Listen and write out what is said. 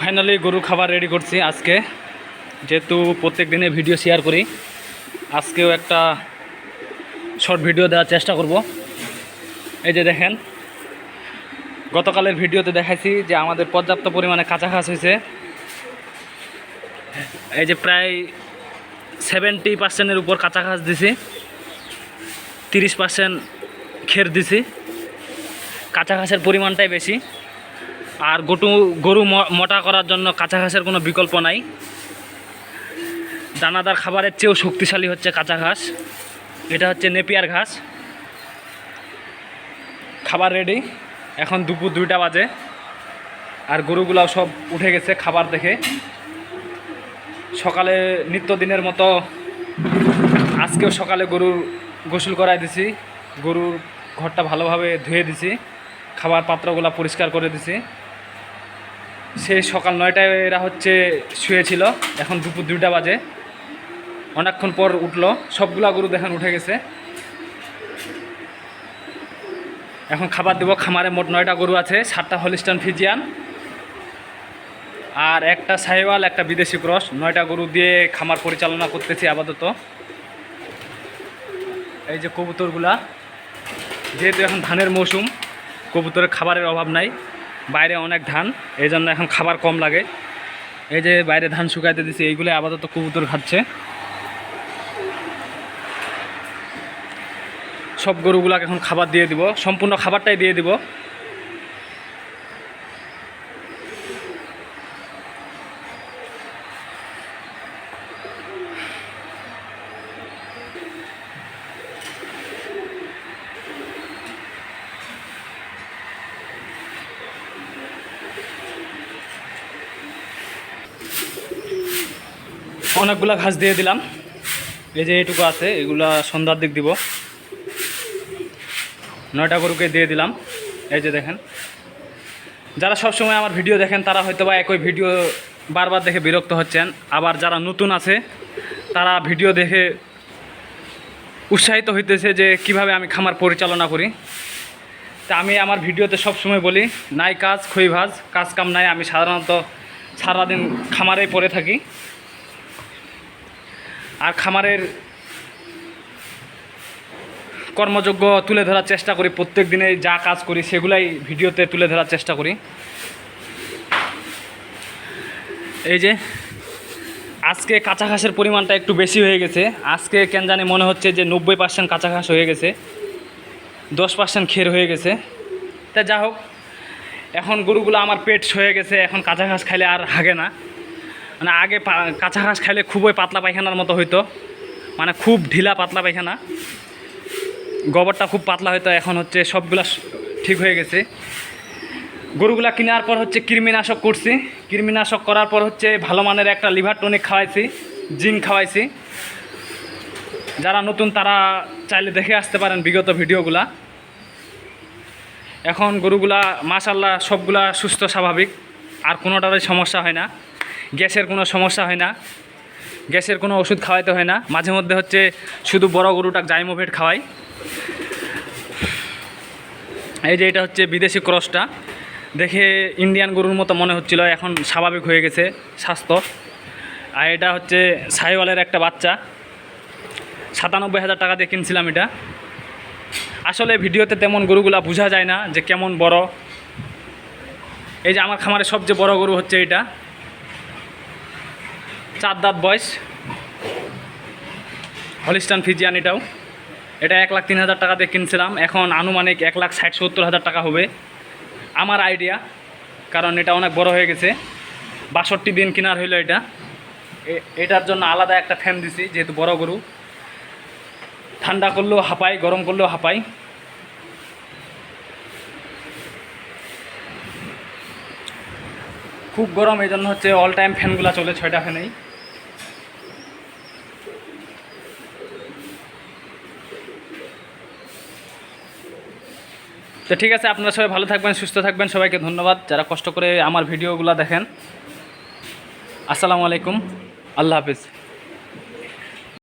Finally গরু খাবার ready করছি আজকে। যেহেতু প্রত্যেক দিনে ভিডিও শেয়ার করি, আজকেও একটা শর্ট ভিডিও দেওয়ার চেষ্টা করব। এই যে দেখেন, গতকালের ভিডিওতে দেখাইছি যে আমাদের পর্যাপ্ত পরিমাণে কাঁচা ঘাস হয়েছে। এই যে প্রায় সেভেন্টি পার্সেন্টের উপর কাঁচা ঘাস দিছি, তিরিশ পার্সেন্ট খের দিছি। কাঁচা ঘাসের পরিমাণটাই বেশি। আর গটু গরু মোটা করার জন্য কাঁচা ঘাসের কোনো বিকল্প নাই। দানাদার খাবারের চেয়েও শক্তিশালী হচ্ছে কাঁচা ঘাস এটা হচ্ছে নেপিয়ার ঘাস। খাবার রেডি এখন দুপুর দুইটা বাজে। আর গরুগুলাও সব উঠে গেছে খাবার দেখে। সকালে নিত্যদিনের মতো আজকেও সকালে গরুর গোসল করাই দিছি। গরুর ঘরটা ভালোভাবে ধুয়ে দিছি। খাবার পাত্রগুলো পরিষ্কার করে দিছি। সেই সকাল নয়টায় এরা হচ্ছে শুয়েছিল। এখন দুপুর দুইটা বাজে। অনেকক্ষণ পর উঠল। সবগুলা গরু দেখেন উঠে গেছে। এখন খাবার দেবো। খামারে মোট নয়টা গরু আছে। সাতটা হলিস্টান ফিজিয়ান আর একটা সাহেওয়াল একটা বিদেশি ক্রস। নয়টা গরু দিয়ে খামার পরিচালনা করতেছি আপাতত। এই যে কবুতরগুলা, যেহেতু এখন ধানের মৌসুম, কবুতরের খাবারের অভাব নাই। বাইরে অনেক ধান, এই জন্য এখন খাবার কম লাগে। এই যে বাইরে ধান শুকাইতে দিছি, এইগুলো আপাতত কবুতর খাচ্ছে। সব গরুগুলাকে এখন খাবার দিয়ে দিব, সম্পূর্ণ খাবারটাই দিয়ে দিব। অনেকগুলা ঘাস দিয়ে দিলাম। এই যে এইটুকু আছে, এগুলা সন্ধ্যার দিক দিব। নয়টা গরুকে দিয়ে দিলাম। এই যে দেখেন। যারা সব সময় আমার ভিডিও দেখেন, তারা হয়তো বা একই ভিডিও বারবার দেখে বিরক্ত হচ্ছেন। আবার যারা নতুন আছে, তারা ভিডিও দেখে উৎসাহিত হইতেছে যে কীভাবে আমি খামার পরিচালনা করি। তা আমি আমার ভিডিওতে সব সময় বলি, নাই কাজ খই ভাজ কাজ কাম নাই। আমি সাধারণত সারাদিন খামারেই পড়ে থাকি। আর খামারের কর্মযোগ্য তুলে ধরার চেষ্টা করি, প্রত্যেক দিনে যা কাজ করি সেগুলাই ভিডিওতে তুলে ধরার চেষ্টা করি। এই যে, আজকে কাঁচা ঘাসের পরিমাণটা একটু বেশি হয়ে গেছে। আজকে কেন জানি মনে হচ্ছে যে নব্বই পার্সেন্ট কাঁচা ঘাস হয়ে গেছে, দশ পার্সেন্ট খের হয়ে গেছে। তা যা হোক, এখন গরুগুলো আমার পেট সয়ে গেছে, এখন কাঁচা ঘাস খাইলে আর হাগে না। মানে আগে কাঁচা ঘাস খাইলে খুবই পাতলা পায়খানার মতো হইতো। মানে খুব ঢিলা পাতলা পায়খানা। গোবরটা খুব পাতলা হয়তো এখন হচ্ছে সবগুলা ঠিক হয়ে গেছে। গরুগুলা কেনার পর হচ্ছে কৃমিনাশক করছি। কৃমিনাশক করার পর হচ্ছে ভালো মানের একটা লিভার টনিক খাওয়াইছি, জিঙ্ক খাওয়াইছি। যারা নতুন তারা চাইলে দেখে আসতে পারেন বিগত ভিডিওগুলা। এখন গরুগুলা মাশাল্লাহ সবগুলা সুস্থ, স্বাভাবিক। আর কোনোটারই সমস্যা হয় না। গ্যাসের কোনো সমস্যা হয় না। গ্যাসের কোনো ওষুধ খাওয়াইতে হয় না। মাঝে মধ্যে হচ্ছে শুধু বড় গরুটা জাইমোভেট খাওয়াই। এই যে এটা হচ্ছে বিদেশি ক্রসটা। দেখে ইন্ডিয়ান গরুর মতো মনে হচ্ছিল, এখন স্বাভাবিক হয়ে গেছে স্বাস্থ্য। আর এটা হচ্ছে সাইওয়ালের একটা বাচ্চা। সাতানব্বই হাজার টাকা দিয়ে কিনছিলাম এটা। আসলে ভিডিওতে তেমন গরুগুলা বোঝা যায় না যে কেমন বড়। এই যে আমার খামারে সবচেয়ে বড় গরু হচ্ছে এটা। চার দাঁত বয়স। হলিস্টান ফিজিয়ান এটাও। এটা এক লাখ তিন হাজার টাকা দিয়ে কিনছিলাম। এখন আনুমানিক এক লাখ ষাট সত্তর হাজার টাকা হবে। আমার আইডিয়া কারণ এটা অনেক বড় হয়ে গেছে। বাষট্টি দিন কেনার হইল এটা। এটার জন্য আলাদা একটা ফ্যান দিছি, যেহেতু বড় গরু। ঠান্ডা করলেও হাঁপাই গরম করলেও হাঁপাই খুব গরম, এই জন্য হচ্ছে অল টাইম ফ্যানগুলো চলে, ছয়টা ফ্যানেই তো ঠিক আছে, আপনারা সবাই ভালো থাকবেন, সুস্থ থাকবেন। সবাইকে ধন্যবাদ যারা কষ্ট করে আমার ভিডিওগুলো দেখেন। আসসালামু আলাইকুম। আল্লাহ হাফিজ।